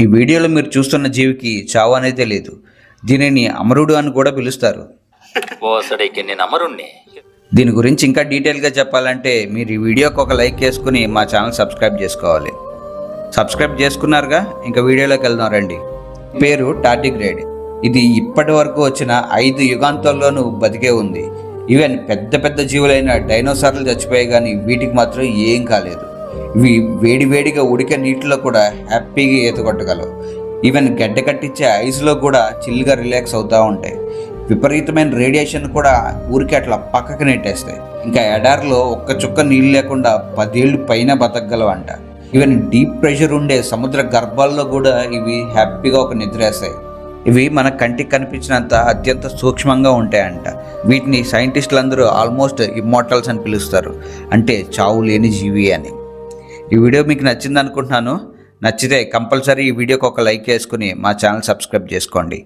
ఈ వీడియోలో మీరు చూస్తున్న జీవికి చావు అనేది లేదు. దీనిని అమరుడు అని కూడా పిలుస్తారు. ఓసడికి నేను అమరుణ్ణి. దీని గురించి ఇంకా డీటెయిల్గా చెప్పాలంటే మీరు ఈ వీడియోకి ఒక లైక్ చేసుకుని మా ఛానల్ సబ్స్క్రైబ్ చేసుకోవాలి. సబ్స్క్రైబ్ చేసుకున్నారుగా? ఇంకా వీడియోలోకి వెళ్దాం రండి. పేరు టార్టిగ్రేడ్ ఇది ఇప్పటి వరకు వచ్చిన ఐదు యుగాంతాల్లోనూ బతికే ఉంది. ఈవెన్ పెద్ద పెద్ద జీవులైన డైనోసార్లు చచ్చిపోయాయి కానీ వీటికి మాత్రం ఏం కాలేదు. ఇవి వేడివేడిగా ఉడికే నీటిలో కూడా హ్యాపీగా ఈత కొట్టగలవు ఈవెన్ గడ్డ కట్టించే ఐస్లో కూడా చిల్లుగా రిలాక్స్ అవుతూ ఉంటాయి. విపరీతమైన రేడియేషన్ కూడా ఊరికి అట్లా పక్కకు నెట్టేస్తాయి. ఇంకా ఎడారిలో ఒక్క చుక్క నీళ్ళు లేకుండా పదేళ్ళు పైన బతకగలవంట. ఈవెన్ డీప్ ప్రెషర్ ఉండే సముద్ర గర్భాల్లో కూడా ఇవి హ్యాపీగా ఒక నిద్రేస్తాయి. ఇవి మన కంటికి కనిపించినంత అత్యంత సూక్ష్మంగా ఉంటాయంట. వీటిని సైంటిస్టులు అందరూ ఆల్మోస్ట్ ఇమ్మోటల్స్ అని పిలుస్తారు. అంటే చావు లేని జీవి అని. ఈ వీడియో మీకు నచ్చింది అనుకుంటున్నాను నచ్చితే కంపల్సరీ ఈ వీడియోకి ఒక లైక్ వేసుకుని మా ఛానల్ సబ్స్క్రైబ్ చేసుకోండి.